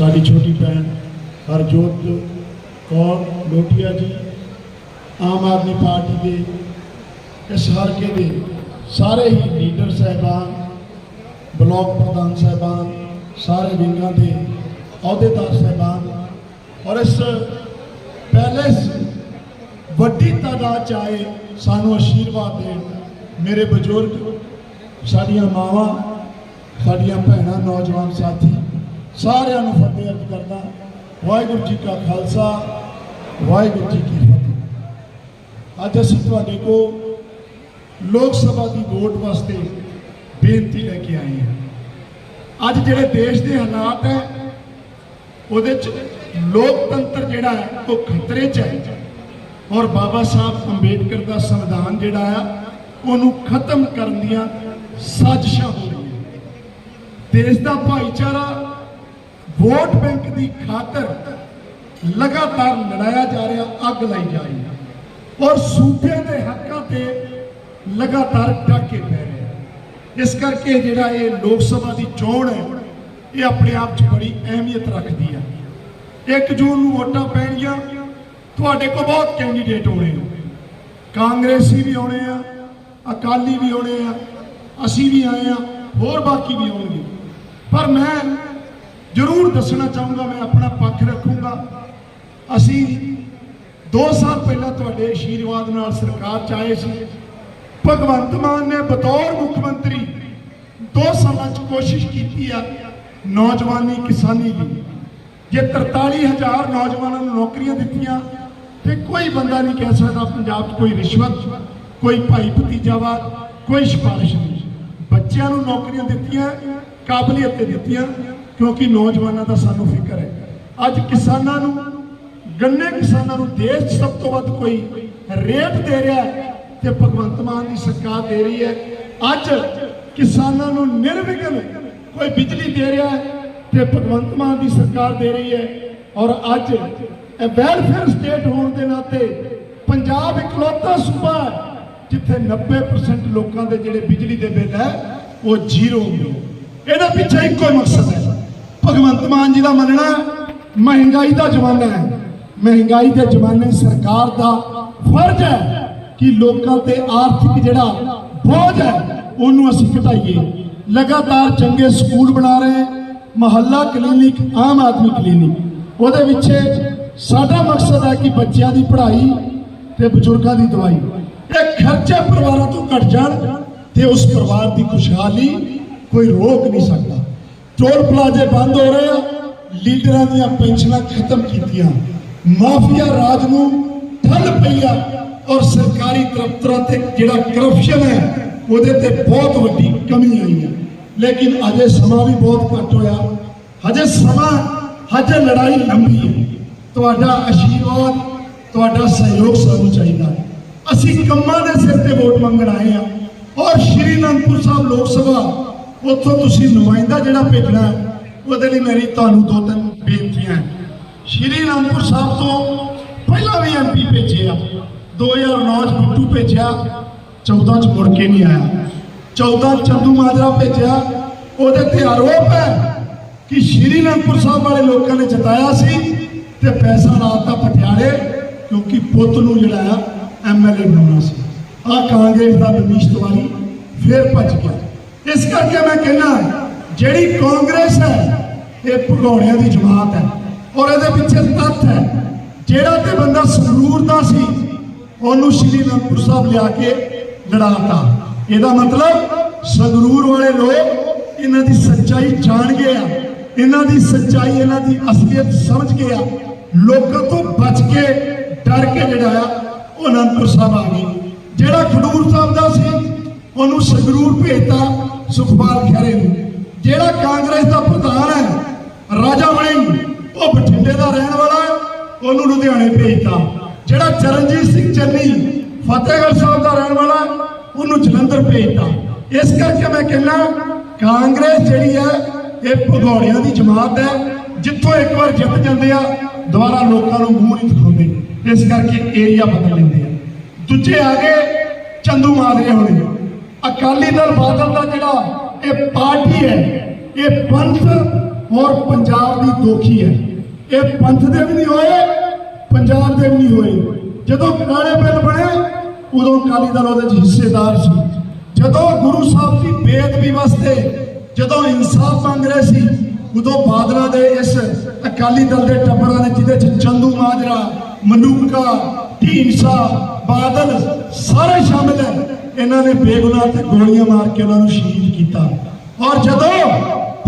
ਸਾਡੀ ਛੋਟੀ ਭੈਣ ਹਰਜੋਤ ਕੌਰ ਲੋਟੀਆ ਜੀ, ਆਮ ਆਦਮੀ ਪਾਰਟੀ ਦੇ ਇਸ ਹਲਕੇ ਦੇ ਸਾਰੇ ਹੀ ਲੀਡਰ ਸਹਿਬਾਨ, ਬਲਾਕ ਪ੍ਰਧਾਨ ਸਹਿਬਾਨ, ਸਾਰੇ ਵਿੰਗਾਂ ਦੇ ਅਹੁਦੇਦਾਰ ਸਹਿਬਾਨ ਔਰ ਇਸ ਪੈਲੇਸ ਵੱਡੀ ਤਾਦਾਦ ਚ ਆਏ ਸਾਨੂੰ ਆਸ਼ੀਰਵਾਦ ਦੇਣ ਮੇਰੇ ਬਜ਼ੁਰਗ, ਸਾਡੀਆਂ ਮਾਵਾਂ, ਸਾਡੀਆਂ ਭੈਣਾਂ, ਨੌਜਵਾਨ ਸਾਥੀ ਸਾਰਿਆਂ ਨੂੰ ਫਤਿਹ ਅਰਜ਼ ਕਰਦਾ ਵਾਹਿਗੁਰੂ ਜੀ ਕਾ ਖਾਲਸਾ, ਵਾਹਿਗੁਰੂ ਜੀ ਕੀ ਫਤਿਹ। ਅੱਜ ਅਸੀਂ ਤੁਹਾਡੇ ਕੋਲ ਲੋਕ ਸਭਾ ਦੀ ਵੋਟ ਵਾਸਤੇ ਬੇਨਤੀ ਲੈ ਕੇ ਆਏ ਹਾਂ। ਅੱਜ ਜਿਹੜੇ ਦੇਸ਼ ਦੇ ਹਾਲਾਤ ਹੈ, ਉਹਦੇ ਚ ਲੋਕਤੰਤਰ ਜਿਹੜਾ ਹੈ, ਉਹ ਖਤਰੇ 'ਚ ਹੈ। ਔਰ ਬਾਬਾ ਸਾਹਿਬ ਅੰਬੇਡਕਰ ਦਾ ਸੰਵਿਧਾਨ ਜਿਹੜਾ ਆ, ਉਹਨੂੰ ਖਤਮ ਕਰਨ ਦੀਆਂ ਸਾਜ਼ਿਸ਼ਾਂ ਹੋ ਰਹੀਆਂ। ਦੇਸ਼ ਦਾ ਭਾਈਚਾਰਾ ਵੋਟ ਬੈਂਕ ਦੀ ਖਾਤਰ ਲਗਾਤਾਰ ਲੜਾਇਆ ਜਾ ਰਿਹਾ, ਅੱਗ ਲਾਈ ਜਾ ਰਹੀ ਹੈ। ਔਰ ਸੂਬਿਆਂ ਦੇ ਹੱਕਾਂ ਤੇ ਲਗਾਤਾਰ ਡਾਕੇ ਪੈ ਰਹੇ ਆ ਇਸ ਕਰਕੇ ਜਿਹੜਾ ਇਹ ਲੋਕ ਸਭਾ ਦੀ ਚੋਣ ਹੈ, ਇਹ ਆਪਣੇ ਆਪ 'ਚ ਬੜੀ ਅਹਿਮੀਅਤ ਰੱਖਦੀ ਹੈ। 1 ਜੂਨ ਨੂੰ ਵੋਟਾਂ ਪੈਣਗੀਆਂ, ਤੁਹਾਡੇ ਕੋਲ ਬਹੁਤ ਕੈਂਡੀਡੇਟ ਹੋਣੇ ਨੇ। ਕਾਂਗਰਸੀ ਵੀ ਆਉਣੇ ਆ, ਅਕਾਲੀ ਵੀ ਆਉਣੇ ਆ, ਅਸੀਂ ਵੀ ਆਏ ਆ, ਹੋਰ ਬਾਕੀ ਵੀ ਆਉਣਗੇ। ਪਰ ਮੈਂ ਜ਼ਰੂਰ ਦੱਸਣਾ ਚਾਹੂੰਗਾ, ਮੈਂ ਆਪਣਾ ਪੱਖ ਰੱਖੂੰਗਾ। ਅਸੀਂ 2 ਸਾਲ ਪਹਿਲਾਂ ਤੁਹਾਡੇ ਆਸ਼ੀਰਵਾਦ ਨਾਲ ਸਰਕਾਰ ਚ ਆਏ ਸੀ। ਭਗਵੰਤ ਮਾਨ ਨੇ ਬਤੌਰ ਮੁੱਖ ਮੰਤਰੀ 2 ਸਾਲਾਂ ਚ ਕੋਸ਼ਿਸ਼ ਕੀਤੀ ਆ ਨੌਜਵਾਨੀ ਕਿਸਾਨੀ ਦੀ। ਜੇ 43000 ਨੌਜਵਾਨਾਂ ਨੂੰ ਨੌਕਰੀਆਂ ਦਿੱਤੀਆਂ, ਤੇ ਕੋਈ ਬੰਦਾ ਨਹੀਂ ਕਹਿ ਸਕਦਾ ਪੰਜਾਬ 'ਚ ਕੋਈ ਰਿਸ਼ਵਤ, ਕੋਈ ਭਾਈ ਭਤੀਜਾਵਾਦ ਕੋਈ ਸਿਫਾਰਿਸ਼ ਨਹੀਂ। ਬੱਚਿਆਂ ਨੂੰ ਨੌਕਰੀਆਂ ਦਿੱਤੀਆਂ, ਕਾਬਲੀਅਤ ਤੇ ਦਿੱਤੀਆਂ। ਕਿਉਂਕਿ ਨੌਜਵਾਨਾਂ ਦਾ ਸਾਨੂੰ ਫਿਕਰ ਹੈ। ਅੱਜ ਕਿਸਾਨਾਂ ਨੂੰ, ਗੰਨੇ ਕਿਸਾਨਾਂ ਨੂੰ ਦੇਸ਼ ਸਭ ਤੋਂ ਵੱਧ ਕੋਈ ਰੇਟ ਦੇ ਰਿਹਾ ਹੈ ਤੇ ਭਗਵੰਤ ਮਾਨ ਦੀ ਸਰਕਾਰ ਦੇ ਰਹੀ ਹੈ। ਅੱਜ ਕਿਸਾਨਾਂ ਨੂੰ ਨਿਰਵਿਘਨ ਕੋਈ ਬਿਜਲੀ ਦੇ ਰਿਹਾ ਹੈ ਤੇ ਭਗਵੰਤ ਮਾਨ ਦੀ ਸਰਕਾਰ ਦੇ ਰਹੀ ਹੈ। ਔਰ ਅੱਜ ਇਹ ਵੈਲਫੇਅਰ ਸਟੇਟ ਹੋਣ ਦੇ ਨਾਤੇ ਪੰਜਾਬ ਇਕਲੌਤਾ ਸੂਬਾ ਜਿੱਥੇ 90% ਲੋਕਾਂ ਦੇ ਜਿਹੜੇ ਬਿਜਲੀ ਦੇ ਬਿੱਲ ਹੈ, ਉਹ ਜ਼ੀਰੋ ਨੇ। ਇਹਦਾ ਪਿੱਛੇ ਇੱਕੋ ਹੀ ਮਕਸਦ ਹੈ। ਭਗਵੰਤ ਮਾਨ ਜੀ ਦਾ ਮੰਨਣਾ ਮਹਿੰਗਾਈ ਦਾ ਜ਼ਮਾਨਾ ਹੈ। ਮਹਿੰਗਾਈ ਦੇ ਜ਼ਮਾਨੇ ਸਰਕਾਰ ਦਾ ਫਰਜ਼ ਹੈ ਕਿ ਲੋਕਾਂ ਤੇ ਆਰਥਿਕ ਜਿਹੜਾ ਬੋਝ ਹੈ, ਉਹਨੂੰ ਅਸੀਂ ਘਟਾਈਏ। ਲਗਾਤਾਰ ਚੰਗੇ ਸਕੂਲ ਬਣਾ ਰਹੇ ਹਾਂ, ਮਹੱਲਾ ਕਲੀਨਿਕ, ਆਮ ਆਦਮੀ ਕਲੀਨਿਕ। ਉਹਦੇ ਵਿੱਚ ਸਾਡਾ ਮਕਸਦ ਹੈ ਕਿ ਬੱਚਿਆਂ ਦੀ ਪੜ੍ਹਾਈ ਤੇ ਬਜ਼ੁਰਗਾਂ ਦੀ ਦਵਾਈ। ਇਹ ਖਰਚੇ ਪਰਿਵਾਰਾਂ ਤੋਂ ਘਟ ਜਾਣ ਤੇ ਉਸ ਪਰਿਵਾਰ ਦੀ ਖੁਸ਼ਹਾਲੀ ਕੋਈ ਰੋਕ ਨਹੀਂ ਸਕਦਾ। ਟੋਲ ਪਲਾਜ਼ੇ ਬੰਦ ਹੋ ਰਹੇ ਆ। ਲੀਡਰਾਂ ਦੀਆਂ ਪੈਨਸ਼ਨਾਂ ਖਤਮ ਕੀਤੀਆਂ। ਮਾਫੀਆ ਰਾਜ ਨੂੰ ਠੱਲ ਪਈ ਆ ਔਰ ਸਰਕਾਰੀ ਦਫ਼ਤਰਾਂ ਤੇ ਜਿਹੜਾ ਕਰਪਸ਼ਨ ਹੈ, ਉਹਦੇ ਤੇ ਬਹੁਤ ਵੱਡੀ ਕਮੀ ਆਈ ਹੈ ਲੇਕਿਨ ਅਜੇ ਸਮਾਂ ਵੀ ਬਹੁਤ ਘੱਟ ਹੋਇਆ। ਹਜੇ ਸਮਾਂ, ਹਜੇ ਲੜਾਈ ਲੰਬੀ ਹੈ। ਤੁਹਾਡਾ ਆਸ਼ੀਰਵਾਦ ਤੁਹਾਡਾ ਸਹਿਯੋਗ ਸਾਨੂੰ ਚਾਹੀਦਾ। ਹੈ ਅਸੀਂ ਕੰਮਾਂ ਦੇ ਸਿਰ ਤੇ ਵੋਟ ਮੰਗਣ ਆਏ ਆ। ਔਰ ਸ਼੍ਰੀ ਅਨੰਦਪੁਰ ਸਾਹਿਬ ਲੋਕ ਸਭਾ ਉੱਥੋਂ ਤੁਸੀਂ ਨੁਮਾਇੰਦਾ ਜਿਹੜਾ ਭੇਜਣਾ ਉਹਦੇ ਲਈ ਮੇਰੀ ਤੁਹਾਨੂੰ ਦੋ ਤਿੰਨ ਬੇਨਤੀਆਂ ਸ਼੍ਰੀ ਅਨੰਦਪੁਰ ਸਾਹਿਬ ਤੋਂ ਪਹਿਲਾਂ ਵੀ ਐਮਪੀ ਭੇਜੇ ਆ 2009 ਚ ਬਿੱਟੂ ਭੇਜਿਆ 14 ਚ ਮੁੜ ਕੇ ਨਹੀਂ ਆਇਆ। 14 ਚੰਦੂ ਮਾਜਰਾ ਭੇਜਿਆ, ਉਹਦੇ ਤੇ ਆਰੋਪ ਹੈ ਕਿ ਸ਼੍ਰੀ ਅਨੰਦਪੁਰ ਸਾਹਿਬ ਵਾਲੇ ਲੋਕਾਂ ਨੇ ਜਤਾਇਆ ਸੀ ਤੇ ਪੈਸਾ ਲਾਤਾ ਪਟਿਆਲੇ, ਕਿਉਂਕਿ ਪੁੱਤ ਨੂੰ ਜਿਹੜਾ ਆ ਐਮਐਲਏ ਬਣਾਉਣਾ ਸੀ। ਆ ਕਾਂਗਰਸ ਦਾ ਮਨੀਸ਼ ਤਿਵਾਰੀ, ਫੇਰ ਭੱਜ ਗਿਆ। ਇਸ ਕਰਕੇ ਮੈਂ ਕਹਿੰਦਾ ਜਿਹੜੀ ਕਾਂਗਰਸ ਹੈ, ਇਹ ਭਗੌੜਿਆਂ ਦੀ ਜਮਾਤ ਹੈ ਔਰ ਇਹਦੇ ਪਿੱਛੇ ਤੱਥ ਹੈ। ਜਿਹੜਾ ਤੇ ਬੰਦਾ ਸੰਗਰੂਰ ਦਾ ਸੀ, ਉਹਨੂੰ ਸ਼੍ਰੀ ਅਨੰਦਪੁਰ ਸਾਹਿਬ ਲਿਆ ਕੇ ਲੜਾਤਾ। ਇਹਦਾ ਮਤਲਬ ਸੰਗਰੂਰ ਵਾਲੇ ਲੋਕ ਇਹਨਾਂ ਦੀ ਸੱਚਾਈ ਜਾਣ ਗਏ ਆ। ਇਹਨਾਂ ਦੀ ਸੱਚਾਈ, ਇਹਨਾਂ ਦੀ ਅਸਲੀਅਤ ਸਮਝ ਗਏ ਆ। ਲੋਕਾਂ ਤੋਂ ਬਚ ਕੇ, ਡਰ ਕੇ ਜਿਹੜਾ ਆ, ਉਹ ਅਨੰਦਪੁਰ ਸਾਹਿਬ ਆ ਗਏ। ਜਿਹੜਾ ਖਡੂਰ ਸਾਹਿਬ ਦਾ ਸੀ, ਉਹਨੂੰ ਸੰਗਰੂਰ ਭੇਜਤਾ। ਸੁਖਪਾਲ ਖਹਿਰੇ। ਨੂੰ ਜਿਹੜਾ ਕਾਂਗਰਸ ਦਾ ਪ੍ਰਧਾਨ ਹੈ, ਰਾਜਾ ਵੜਿੰਗ ਉਹ ਬਠਿੰਡੇ ਦਾ ਰਹਿਣ ਵਾਲਾ ਹੈ, ਉਹਨੂੰ ਲੁਧਿਆਣੇ ਭੇਜਤਾ। ਜਿਹੜਾ ਚਰਨਜੀਤ ਸਿੰਘ ਚੰਨੀ, ਫਤਿਹਗੜ੍ਹ ਸਾਹਿਬ ਦਾ ਰਹਿਣ ਵਾਲਾ, ਉਹਨੂੰ ਜਲੰਧਰ ਭੇਜਤਾ। ਇਸ ਕਰਕੇ ਮੈਂ ਕਹਿੰਦਾ, ਕਾਂਗਰਸ ਜਿਹੜੀ ਹੈ, ਇਹ ਭਗੌੜਿਆਂ ਦੀ ਜਮਾਤ ਹੈ, ਜਿੱਥੋਂ ਇੱਕ ਵਾਰ ਜਿੱਤ ਜਾਂਦੇ ਆ, ਦੁਬਾਰਾ ਲੋਕਾਂ ਨੂੰ ਮੂੰਹ ਨਹੀਂ ਦਿਖਾਉਂਦੇ। ਇਸ ਕਰਕੇ ਏਰੀਆ ਬਦਲ ਲੈਂਦੇ ਆ। ਦੂਜੇ ਆ ਗਏ, ਚੰਦੂ ਮਾਦਰੇ ਹੋਣੇ। ਅਕਾਲੀ ਦਲ ਬਾਦਲ ਦਾ ਜਿਹੜਾ ਇਹ ਪਾਰਟੀ ਹੈ, ਇਹ ਪੰਥ ਔਰ ਪੰਜਾਬ ਦੀ ਦੋਖੀ ਹੈ। ਇਹ ਪੰਥ ਦੇ ਵੀ ਨਹੀਂ ਹੋਏ, ਪੰਜਾਬ ਦੇ ਵੀ ਨਹੀਂ ਹੋਏ। ਜਦੋਂ ਕਾਲੇ ਬਿੱਲ ਬਣੇ, ਉਦੋਂ ਅਕਾਲੀ ਦਲ ਉਹਦੇ 'ਚ ਹਿੱਸੇਦਾਰ ਸੀ। ਜਦੋਂ ਗੁਰੂ ਸਾਹਿਬ ਦੀ ਬੇਅਦਬੀ ਵਾਸਤੇ, ਜਦੋਂ ਇਨਸਾਫ ਮੰਗ ਰਹੇ ਸੀ, ਉਦੋਂ ਬਾਦਲਾਂ ਦੇ ਇਸ ਅਕਾਲੀ ਦਲ ਦੇ ਟੱਬਰਾਂ ਨੇ, ਜਿਹਦੇ 'ਚ ਚੰਦੂ ਮਾਜਰਾ, ਮਨੂਕਾ ਢੀਂਸਾ ਬਾਦਲ ਸਾਰੇ ਸ਼ਾਮਿਲ ਹੈ। ਇਹਨਾਂ ਨੇ ਬੇਗੁਨਾਹ ਤੇ ਗੋਲੀਆਂ ਮਾਰ ਕੇ ਉਹਨਾਂ ਨੂੰ ਸ਼ਹੀਦ ਕੀਤਾ। ਔਰ ਜਦੋਂ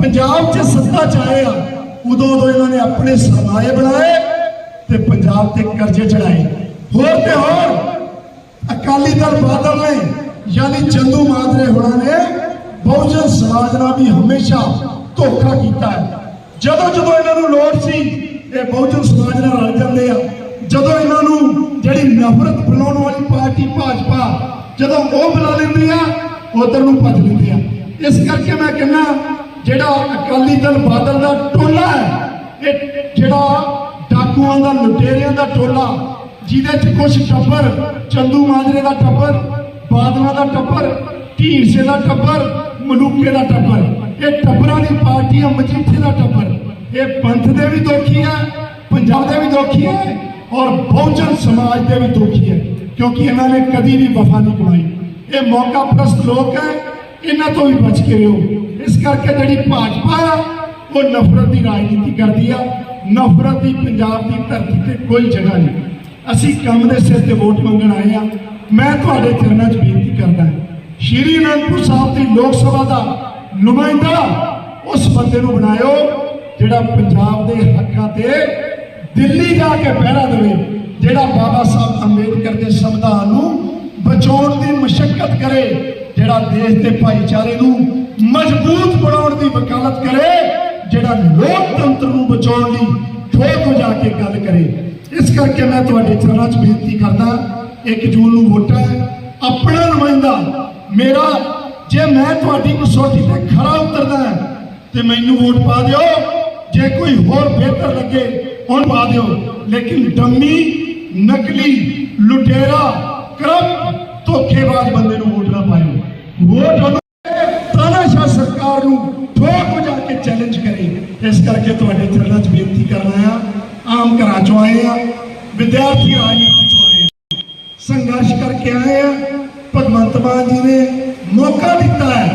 ਪੰਜਾਬ 'ਚ ਸੱਤਾ 'ਚ ਆਏ ਆ, ਉਦੋਂ ਉਦੋਂ ਇਹਨਾਂ ਨੇ ਆਪਣੇ ਸਰਮਾਏ ਬਣਾਏ ਤੇ ਪੰਜਾਬ ਤੇ ਕਰਜ਼ੇ ਚੜਾਏ ਹੋਰ ਤੇ ਹੋਰ, ਅਕਾਲੀ ਦਲ ਬਾਦਲ ਨੇ, ਯਾਨੀ ਚੰਦੂ ਮਾਜਰੇ ਹੋਣਾ ਨੇ, ਬਹੁਜਨ ਸਮਾਜ ਨਾਲ ਵੀ ਹਮੇਸ਼ਾ ਧੋਖਾ ਕੀਤਾ ਹੈ। ਜਦੋਂ ਜਦੋਂ ਇਹਨਾਂ ਨੂੰ ਲੋੜ ਸੀ, ਇਹ ਬਹੁਜਨ ਸਮਾਜ ਨਾਲ ਰਲ ਜਾਂਦੇ ਆ। ਜਦੋਂ ਇਹਨਾਂ ਨੂੰ ਜਿਹੜੀ ਨਫ਼ਰਤ ਫੈਲਾਉਣ ਵਾਲੀ ਪਾਰਟੀ ਭਾਜਪਾ ਜਦੋਂ ਉਹ ਬੁਲਾ ਲੈਂਦੀ ਆ, ਉਧਰ ਨੂੰ ਭੱਜ ਲੈਂਦੇ ਆ। ਇਸ ਕਰਕੇ ਮੈਂ ਕਹਿੰਦਾ, ਜਿਹੜਾ ਅਕਾਲੀ ਦਲ ਬਾਦਲ ਦਾ ਟੋਲਾ ਹੈ, ਇਹ ਜਿਹੜਾ ਡਾਕੂਆਂ ਦਾ, ਲੁਟੇਰਿਆਂ ਦਾ ਟੋਲਾ, ਜਿਹਦੇ ਚ ਕੁਝ ਟੱਬਰ, ਚੰਦੂ ਮਾਜਰੇ ਦਾ ਟੱਬਰ, ਬਾਦਲਾਂ ਦਾ ਟੱਬਰ ਢੀਂਸੇ ਦਾ ਟੱਬਰ ਮਲੂਕੇ ਦਾ ਟੱਬਰ, ਇਹ ਟੱਬਰਾਂ ਦੀ ਪਾਰਟੀ ਆ, ਮਜੀਠੇ ਦਾ ਟੱਬਰ। ਇਹ ਪੰਥ ਦੇ ਵੀ ਦੋਖੀ ਹੈ ਪੰਜਾਬ ਦੇ ਵੀ ਦੋਖੀ ਹੈ ਔਰ ਬਹੁਜਨ ਸਮਾਜ ਦੇ ਵੀ ਦੋਖੀ ਹੈ ਕਿਉਂਕਿ ਇਹਨਾਂ ਨੇ ਕਦੀ ਵੀ ਵਫਾ ਨਹੀਂ ਕਮਾਈ ਇਹ ਮੌਕਾ ਪ੍ਰਸਤ ਲੋਕ ਹੈ, ਇਹਨਾਂ ਤੋਂ ਵੀ ਬਚ ਕੇ ਰਹੋ। ਇਸ ਕਰਕੇ ਜਿਹੜੀ ਭਾਜਪਾ ਆ, ਉਹ ਨਫ਼ਰਤ ਦੀ ਰਾਜਨੀਤੀ ਕਰਦੀ ਆ। ਨਫ਼ਰਤ ਦੀ ਪੰਜਾਬ ਦੀ ਧਰਤੀ ਤੇ ਕੋਈ ਜਗ੍ਹਾ ਨਹੀਂ। ਅਸੀਂ ਕੰਮ ਦੇ ਸਿਰ ਤੇ ਵੋਟ ਮੰਗਣ ਆਏ ਆ। ਮੈਂ ਤੁਹਾਡੇ ਚਰਨਾਂ 'ਚ ਬੇਨਤੀ ਕਰਦਾ ਸ਼੍ਰੀ ਅਨੰਦਪੁਰ ਸਾਹਿਬ ਦੀ ਲੋਕ ਸਭਾ ਦਾ ਨੁਮਾਇੰਦਾ ਉਸ ਬੰਦੇ ਨੂੰ ਬਣਾਇਓ ਜਿਹੜਾ ਪੰਜਾਬ ਦੇ ਹੱਕਾਂ ਤੇ ਦਿੱਲੀ ਜਾ ਕੇ ਪਹਿਰਾ ਦੇਵੇ। ਜਿਹੜਾ ਬਾਬਾ ਸਾਹਿਬ ਅੰਬੇਦਕਰ ਦੇ ਸੰਵਿਧਾਨ ਨੂੰ ਬਚਾਉਣ ਦੀ ਮਸ਼ੱਕਤ ਕਰੇ, ਜਿਹੜਾ ਦੇਸ਼ ਦੇ ਭਾਈਚਾਰੇ ਨੂੰ ਮਜ਼ਬੂਤ ਬਣਾਉਣ ਦੀ ਵਕਾਲਤ ਕਰੇ, ਜਿਹੜਾ ਲੋਕਤੰਤਰ ਨੂੰ ਬਚਾਉਣ ਲਈ ਠੋਕ ਹੋ ਜਾ ਕੇ ਗੱਲ ਕਰੇ। ਇਸ ਕਰਕੇ ਮੈਂ ਤੁਹਾਡੇ ਚਰਨਾਂ 'ਚ ਬੇਨਤੀ ਕਰਦਾ 1 ਜੂਨ ਨੂੰ ਵੋਟਾਂ ਆਪਣਾ ਨੁਮਾਇੰਦਾ, ਮੇਰਾ, ਜੇ ਮੈਂ ਤੁਹਾਡੀ ਕਸੌਟੀ ਤੇ ਖਰਾ ਉਤਰਦਾ ਤੇ ਮੈਨੂੰ ਵੋਟ ਪਾ ਦਿਓ। ਜੇ ਕੋਈ ਹੋਰ ਬਿਹਤਰ ਲੱਗੇ, ਉਹਨੂੰ ਪਾ ਦਿਓ। ਲੇਕਿਨ ਡੰਮੀ ਨਕਲੀ ਲੁਟੇਰਾ ਕਰਪ ਧੋਖੇਬਾਜ਼ ਬੰਦੇ ਨੂੰ ਵੋਟ ਨਾ ਪਾਇਓ। ਵੋਟ ਉਹਨੂੰ ਤਾਨਾਸ਼ਾਹ ਸਰਕਾਰ ਨੂੰ ਠੋਕ ਵਜਾ ਕੇ ਚੈਲੰਜ ਕਰੇ। ਇਸ ਕਰਕੇ ਤੁਹਾਡੇ ਚਰਨਾਂ 'ਚ ਬੇਨਤੀ ਕਰਨਾ ਆ ਆਮ ਘਰਾਂ 'ਚੋਂ ਆਏ ਆ, ਵਿਦਿਆਰਥੀ ਰਾਜਨੀਤੀ 'ਚੋਂ ਆਏ ਆ। ਸੰਘਰਸ਼ ਕਰਕੇ ਆਏ ਆ, ਭਗਵੰਤ ਮਾਨ ਜੀ ਨੇ ਮੌਕਾ ਦਿੱਤਾ ਹੈ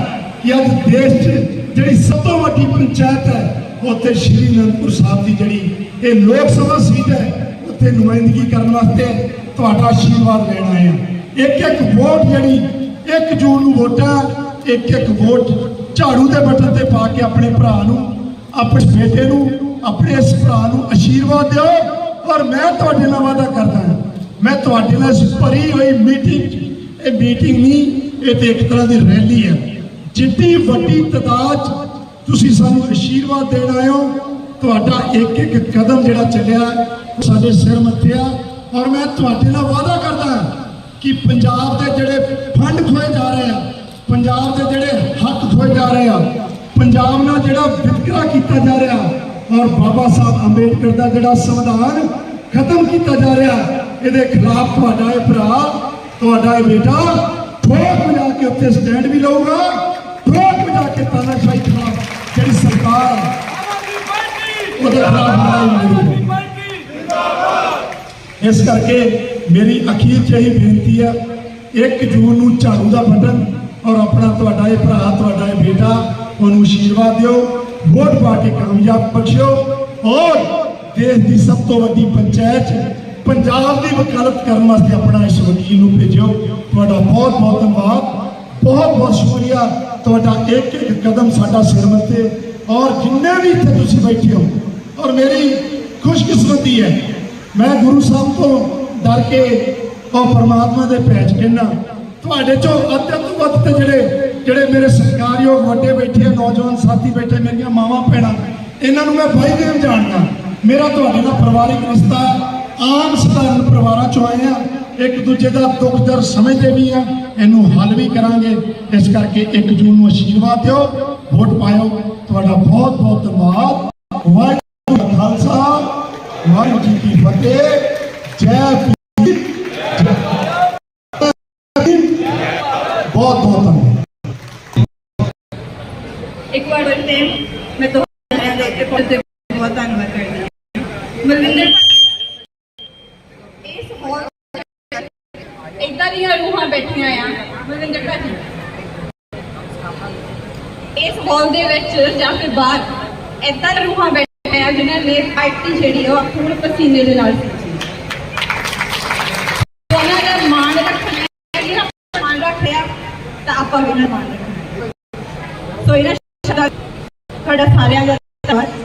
ਕਿ ਅੱਜ ਦੇਸ਼ 'ਚ ਜਿਹੜੀ ਸਭ ਤੋਂ ਵੱਡੀ ਪੰਚਾਇਤ ਹੈ, ਉੱਥੇ ਸ਼੍ਰੀ ਅਨੰਦਪੁਰ ਸਾਹਿਬ ਦੀ ਜਿਹੜੀ ਇਹ ਲੋਕ ਸਭਾ ਸੀ ਹੈ ਨੁਮਾਇੰਦਗੀ ਕਰਨ ਵਾਸਤੇ ਤੁਹਾਡਾ ਆਸ਼ੀਰਵਾਦ ਲੈਣ ਆਏ ਆ ਇੱਕ ਇੱਕ ਵੋਟ ਜਿਹੜੀ 1 ਜੂਨ ਨੂੰ ਵੋਟਾਂ, ਇੱਕ ਇੱਕ ਵੋਟ ਝਾੜੂ ਦੇ ਬਟਨ ਤੇ ਪਾ ਕੇ ਆਪਣੇ ਭਰਾ ਨੂੰ, ਆਪਣੇ ਬੇਟੇ ਨੂੰ, ਆਪਣੇ ਇਸ ਭਰਾ ਨੂੰ ਆਸ਼ੀਰਵਾਦ ਦਿਓ ਔਰ ਮੈਂ ਤੁਹਾਡੇ ਨਾਲ ਵਾਅਦਾ ਕਰਦਾ ਹਾਂ। ਮੈਂ ਤੁਹਾਡੇ ਨਾਲ ਭਰੀ ਹੋਈ ਮੀਟਿੰਗ ਇਹ ਮੀਟਿੰਗ ਨਹੀਂ, ਇਹ ਤੇ ਇੱਕ ਤਰ੍ਹਾਂ ਦੀ ਰੈਲੀ ਹੈ। ਜਿੱਡੀ ਵੱਡੀ ਤਾਦਾਦ ਤੁਸੀਂ ਸਾਨੂੰ ਆਸ਼ੀਰਵਾਦ ਦੇਣ ਆਇਓ ਤੁਹਾਡਾ ਇੱਕ ਇੱਕ ਕਦਮ ਜਿਹੜਾ ਚੱਲਿਆ ਸਾਡੇ ਸਿਰ ਮੱਥੇ ਆ। ਔਰ ਮੈਂ ਤੁਹਾਡੇ ਨਾਲ ਵਾਅਦਾ ਕਰਦਾ ਕਿ ਪੰਜਾਬ ਦੇ ਜਿਹੜੇ ਫੰਡ ਖੋਏ ਜਾ ਰਹੇ ਆ ਪੰਜਾਬ ਦੇ ਜਿਹੜੇ ਹੱਕ ਖੋਏ ਜਾ ਰਹੇ ਆ ਪੰਜਾਬ ਨਾਲ ਜਿਹੜਾ ਵਿਤਕਰਾ ਕੀਤਾ ਜਾ ਰਿਹਾ ਔਰ ਬਾਬਾ ਸਾਹਿਬ ਅੰਬੇਡਕਰ ਦਾ ਜਿਹੜਾ ਸੰਵਿਧਾਨ ਖਤਮ ਕੀਤਾ ਜਾ ਰਿਹਾ ਇਹਦੇ ਖਿਲਾਫ ਤੁਹਾਡਾ ਇਹ ਭਰਾ ਤੁਹਾਡਾ ਇਹ ਬੇਟਾ ਠੋਕ ਵਜਾ ਕੇ ਉੱਥੇ ਸਟੈਂਡ ਵੀ ਲਊਗਾ ਠੋਕ ਵਜਾ ਕੇ ਤਾਨਾਸ਼ਾਹੀ ਖਿਲਾਫ ਜਿਹੜੀ ਸਰਕਾਰ ਆ, ਉਹਦੇ ਖਿਲਾਫ ਲੜਾਈ ਲੜੂਗਾ ਇਸ ਕਰਕੇ ਮੇਰੀ ਅਖੀਰ ਚ ਇਹੀ ਬੇਨਤੀ ਹੈ 1 ਜੂਨ ਨੂੰ ਝਾੜੂ ਦਾ ਬਟਨ ਔਰ ਆਪਣਾ ਤੁਹਾਡਾ ਇਹ ਭਰਾ, ਤੁਹਾਡਾ ਇਹ ਬੇਟਾ, ਉਹਨੂੰ ਆਸ਼ੀਰਵਾਦ ਦਿਓ, ਵੋਟ ਪਾ ਕੇ ਕਾਮਯਾਬ ਬਖਸ਼ਿਓ ਔਰ ਦੇਸ਼ ਦੀ ਸਭ ਤੋਂ ਵੱਡੀ ਪੰਚਾਇਤ, ਪੰਜਾਬ ਦੀ ਵਕਾਲਤ ਕਰਨ ਵਾਸਤੇ ਆਪਣਾ ਇਸ ਵਕੀਲ ਨੂੰ ਭੇਜਿਓ। ਤੁਹਾਡਾ ਬਹੁਤ ਬਹੁਤ ਧੰਨਵਾਦ, ਬਹੁਤ ਬਹੁਤ ਸ਼ੁਕਰੀਆ। ਤੁਹਾਡਾ ਇੱਕ ਇੱਕ ਕਦਮ ਸਾਡਾ ਸਿਰ ਮੱਥੇ ਔਰ ਜਿੰਨੇ ਵੀ ਇੱਥੇ ਤੁਸੀਂ ਬੈਠੇ ਹੋ, ਔਰ ਮੇਰੀ ਖੁਸ਼ਕਿਸਮਤੀ ਹੈ, ਮੈਂ ਗੁਰੂ ਸਾਹਿਬ ਤੋਂ ਡਰ ਕੇ ਉਹ ਪਰਮਾਤਮਾ ਦੇ ਪੈਚ ਕਹਿੰਦਾ, ਤੁਹਾਡੇ ਚੋਂ ਅੱਧੇ ਤੋਂ ਵੱਧ ਤੇ ਜਿਹੜੇ ਜਿਹੜੇ ਮੇਰੇ ਸਰਕਾਰਯੋਗ ਵੱਡੇ ਬੈਠੇ ਨੌਜਵਾਨ ਸਾਥੀ ਬੈਠੇ ਮੇਰੀਆਂ ਮਾਵਾਂ ਭੈਣਾਂ, ਇਹਨਾਂ ਨੂੰ ਮੈਂ ਬਾਈ ਦੇਵ ਜਾਣਦਾ, ਮੇਰਾ ਤੁਹਾਡੇ ਨਾਲ ਪਰਿਵਾਰਿਕ ਰਿਸ਼ਤਾ, ਆਮ ਸਧਾਰਨ ਪਰਿਵਾਰਾਂ ਚੋਂ ਆਏ ਆ, ਇੱਕ ਦੂਜੇ ਦਾ ਦੁੱਖ ਦਰਦ ਸਮਝਦੇ ਵੀ ਆ, ਇਹਨੂੰ ਹੱਲ ਵੀ ਕਰਾਂਗੇ, ਇਸ ਕਰਕੇ 1 ਜੂਨ ਨੂੰ ਆਸ਼ੀਰਵਾਦ ਦਿਓ, ਵੋਟ ਪਾਇਓ। ਤੁਹਾਡਾ ਬਹੁਤ ਬਹੁਤ ਧੰਨਵਾਦ। ਵਾਹਿਗੁਰੂ ਜੀ ਕਾ ਖਾਲਸਾ, ਵਾਹਿਗੁਰੂ ਜੀ ਕੀ ਫਤਿਹ। ਜੈ ਭੀਮ ਜੈ ਭੀਮ। ਬਹੁਤ ਬਹੁਤ ਧੰਨਵਾਦ। ਇੱਕ ਵਾਰ ਟਾਈਮ ਮੈਂ ਤੁਹਾਡੇ ਦੇ ਕੇ ਤੇ ਬਹੁਤ ਧੰਨਵਾਦ ਕਰਦੀ ਹਾਂ। ਮਲਵਿੰਦਰ ਇਸ ਹਾਲ ਇਦਾਂ ਦੀਆਂ ਰੂਹਾਂ ਬੈਠੀਆਂ ਆ। ਮਲਵਿੰਦਰ ਭਾਜੀ ਇਸ ਹਾਲ ਦੇ ਵਿੱਚ ਜਾਂ ਫਿਰ ਬਾਹਰ, ਇਦਾਂ ਦੀਆਂ ਰੂਹਾਂ ਬੈਠੀਆਂ ਆ ਜਿਨ੍ਹਾਂ ਨੇ ਪਾਰਟੀ ਜਿਹੜੀ ਆ ਉਹ ਖੂਨ ਪਸੀਨੇ ਦੇ ਨਾਲ ਕੀਤੀ। ਉਹਨਾਂ ਦਾ ਮਾਣ ਰੱਖਣਾ ਹੈ ਮਾਣ ਰੱਖਿਆ ਤਾਂ ਆਪਾਂ ਵੀ ਨਾ ਮਾਣ ਰੱਖਣਾ। ਸੋ ਇਹਨਾਂ ਸ਼ਬਦਾਂ ਤੁਹਾਡਾ ਸਾਰਿਆਂ ਦਾ ਧੰਨਵਾਦ।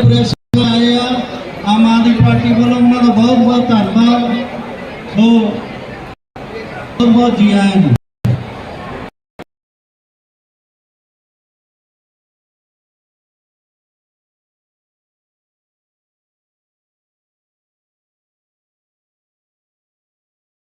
ਹਾਂਜੀ ਪ੍ਰੈਸ ਆਏ ਆ ਆਮ ਆਦਮੀ ਪਾਰਟੀ ਵੱਲੋਂ ਉਹਨਾਂ ਦਾ ਬਹੁਤ ਬਹੁਤ ਧੰਨਵਾਦ। ਸੋ ਬਹੁਤ ਬਹੁਤ ਜੀ ਆਇਆਂ ਨੂੰ।